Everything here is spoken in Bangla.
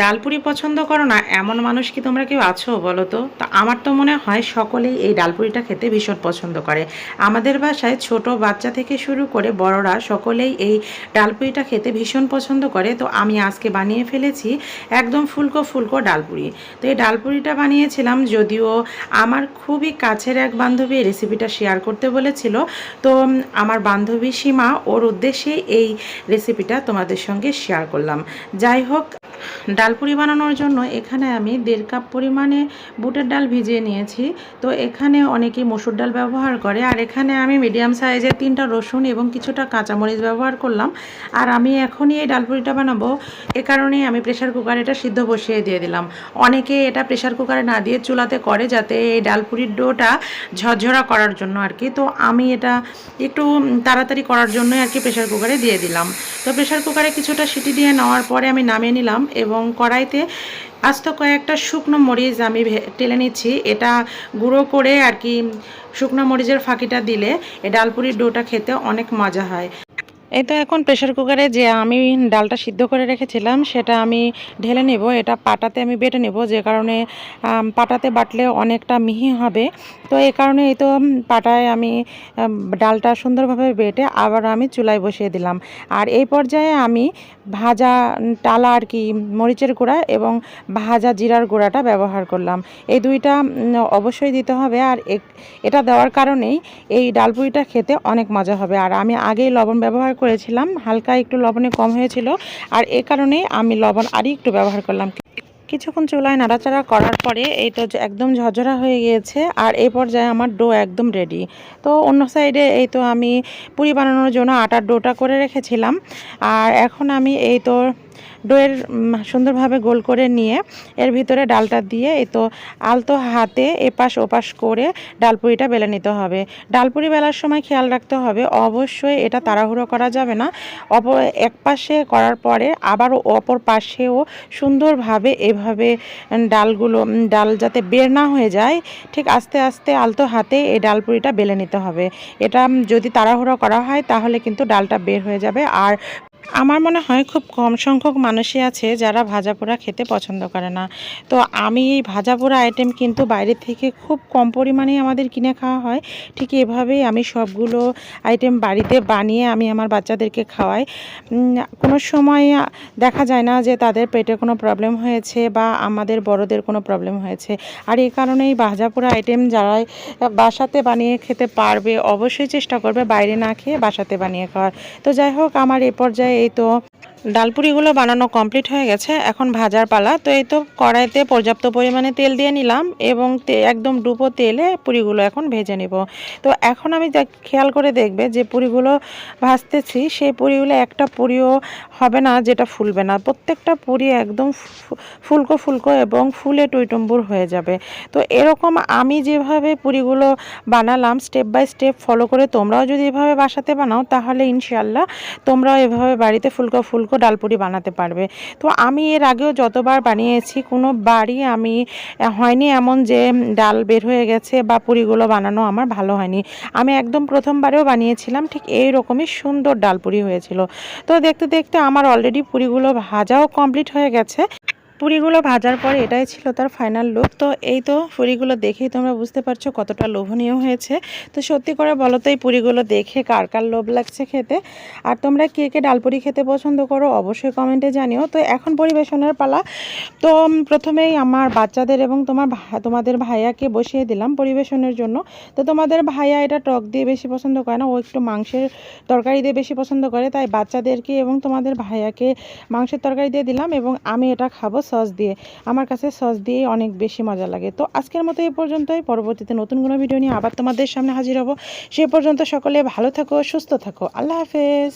ডালপুরি পছন্দ করো না, এমন মানুষ কি তোমরা কেউ আছো বলো তো? তা আমার তো মনে হয় সকলেই এই ডালপুরিটা খেতে ভীষণ পছন্দ করে। আমাদের বাসায় ছোট বাচ্চা থেকে শুরু করে বড়রা সকলেই এই ডালপুরিটা খেতে ভীষণ পছন্দ করে। তো আমি আজকে বানিয়ে ফেলেছি একদম ফুলকো ফুলকো ডালপুরি। তো এই ডালপুরিটা বানিয়েছিলাম যদিও আমার খুবই কাছের এক বান্ধবী এই রেসিপিটা শেয়ার করতে বলেছিল। তো আমার বান্ধবী সীমা, ওর উদ্দেশ্যে এই রেসিপিটা তোমাদের সঙ্গে শেয়ার করলাম। যাই হোক ডালপুরি বানানোর জন্য এখানে আমি দেড় কাপ পরিমাণে বুটের ডাল ভিজিয়ে নিয়েছি। তো এখানে অনেকে মসুর ডাল ব্যবহার করে। আর এখানে আমি মিডিয়াম সাইজের তিনটা রসুন এবং কিছুটা কাঁচামরিচ ব্যবহার করলাম। আর আমি এখনই এই ডালপুরিটা বানাবো। এ কারণেই আমি প্রেশার কুকারে এটা সিদ্ধ বসিয়ে দিয়ে দিলাম। অনেকে এটা প্রেশার কুকারে না দিয়ে চুলাতে করে যাতে এই ডালপুরির ডোটা ঝরঝরা করার জন্য আর কি। তো আমি এটা একটু তাড়াতাড়ি করার জন্যই আর কি প্রেশার কুকারে দিয়ে দিলাম। তো প্রেশার কুকারে কিছুটা সিটি দিয়ে নেওয়ার পরে আমি নামিয়ে নিলাম এবং কড়াইতে আস্ত কয়েকটা শুকনো মরিচ আমি টেলে নিচ্ছি। এটা গুঁড়ো করে আর কি শুকনো মরিচের ফাঁকিটা দিলে এই ডালপুরির ডোটা খেতে অনেক মজা হয়। এই তো এখন প্রেশার কুকারে যে আমি ডালটা সিদ্ধ করে রেখেছিলাম, সেটা আমি ঢেলে নেব, এটা পাটাতে আমি বেটে নেব, যে কারণে পাটাতে বাটলে অনেকটা মিহি হবে। তো এই কারণে এই তো পাটায় আমি ডালটা সুন্দরভাবে বেটে আবার আমি চুলায় বসিয়ে দিলাম। আর এই পর্যায়ে আমি ভাজা টালা আর কি মরিচের গুঁড়া এবং ভাজা জিরার গুঁড়াটা ব্যবহার করলাম। এই দুইটা অবশ্যই দিতে হবে আর এটা দেওয়ার কারণেই এই ডালপুরিটা খেতে অনেক মজা হবে। আর আমি আগেই লবণ ব্যবহার করেছিলাম, হালকা একটু লবণে কম হয়েছিল, আর এ কারণে আমি লবণ আরই একটু ব্যবহার করলাম। কিছুক্ষণ চুলায় নাড়াচাড়া করার পরে এইটা একদম ঝরঝরা হয়ে গিয়েছে, আর এই পর্যায়ে আমার ডো একদম রেডি তো অন্য সাইডে এই তো আমি পুরি বানানোর জন্য আটার ডোটা করে রেখেছিলাম, আর এখন আমি এই তো ডোয়ের সুন্দরভাবে গোল করে নিয়ে এর ভিতরে ডালটা দিয়ে, এই তো আলতো হাতে এপাশ ওপাশ করে ডালপুরিটা বেলে নিতে হবে। ডালপুরি বেলার সময় খেয়াল রাখতে হবে, অবশ্যই এটা তাড়াহুড়ো করা যাবে না। অপর এক পাশে করার পরে আবারও অপর পাশেও সুন্দরভাবে এভাবে ডালগুলো ডাল যাতে বের না হয়ে যায়, ঠিক আস্তে আস্তে আলতো হাতে এই ডালপুরিটা বেলে নিতে হবে। এটা যদি তাড়াহুড়ো করা হয় তাহলে কিন্তু ডালটা বের হয়ে যাবে। আর আমার মনে হয় খুব কম সংখ্যক মানুষই আছে যারা ভাজা পোড়া খেতে পছন্দ করে না। তো আমি এই ভাজা পোড়া আইটেম কিন্তু বাইরে থেকে খুব কম পরিমাণেই আমাদের কিনে খাওয়া হয়। ঠিক এভাবেই আমি সবগুলো আইটেম বাড়িতে বানিয়ে আমি আমার বাচ্চাদেরকে খাওয়াই। কোনো সময় দেখা যায় না যে তাদের পেটে কোনো প্রবলেম হয়েছে বা আমাদের বড়দের কোনো প্রবলেম হয়েছে। আর এই কারণেই ভাজা পোড়া আইটেম যারাই বাসাতে বানিয়ে খেতে পারবে অবশ্যই চেষ্টা করবে বাইরে না খেয়ে বাসাতে বানিয়ে খাওয়ার। তো যাই হোক, আমার এ পর্যায়ে এই তো ডালপুরিগুলো বানানো কমপ্লিট হয়ে গেছে। এখন ভাজার পালা। তো এই তো কড়াইতে পর্যাপ্ত পরিমাণে তেল দিয়ে নিলাম এবং একদম ডুবো তেলে পুরিগুলো এখন ভেজে নিব। তো এখন আমি খেয়াল করে দেখবে যে পুরিগুলো ভাজতেছি, সেই পুরিগুলো একটা পুরিও হবে না যেটা ফুলবে না। প্রত্যেকটা পুরি একদম ফুলকো ফুলকো এবং ফুলে টইটম্বুর হয়ে যাবে। তো এরকম আমি যেভাবে পুরিগুলো বানালাম স্টেপ বাই স্টেপ ফলো করে তোমরাও যদি এভাবে বাসাতে বানাও, তাহলে ইনশাল্লাহ তোমরাও এভাবে বাড়িতে ফুলকো ফুলকো ডালপুরি বানাতে পারবে। তো আমি এর আগেও যতবার বানিয়েছি, কোনো বাড়ি আমি হয়নি এমন যে ডাল বের হয়ে গেছে বা পুরিগুলো বানানো আমার ভালো হয়নি। আমি একদম প্রথমবারেও বানিয়েছিলাম, ঠিক এই রকমই সুন্দর ডালপুরি হয়েছিল। তো দেখতে দেখতে আমার অলরেডি পুরিগুলো ভাজাও কমপ্লিট হয়ে গেছে। পুরিগুলো ভাজার পরে এটাই ছিল তার ফাইনাল লুক তো এই তো পুরিগুলো দেখেই তোমরা বুঝতে পারছ কতটা লোভনীয় হয়েছে। তো সত্যি করে বলো তো, এই পুরিগুলো দেখে কার কার লোভ লাগছে খেতে? আর তোমরা কে কে ডালপুরি খেতে পছন্দ করো অবশ্যই কমেন্টে জানিও। তো এখন পরিবেশনের পালা। তো প্রথমেই আমার বাচ্চাদের এবং তোমার তোমাদের ভাইয়াকে বসিয়ে দিলাম পরিবেশনের জন্য। তো তোমাদের ভাইয়া এটা টক দিয়ে বেশি পছন্দ করে না, ও একটু মাংসের তরকারি দিয়ে বেশি পছন্দ করে। তাই বাচ্চাদেরকে এবং তোমাদের ভাইয়াকে মাংসের তরকারি দিয়ে দিলাম এবং আমি এটা খাব সস দিয়ে, আমার কাছে সস দিয়েই অনেক বেশি মজা লাগে। তো আজকের মতো এ পর্যন্তই, পরবর্তীতে নতুন কোনো ভিডিও নিয়ে আবার তোমাদের সামনে হাজির হব। সে পর্যন্ত সকলে ভালো থাকো, সুস্থ থাকো। আল্লাহ হাফেজ।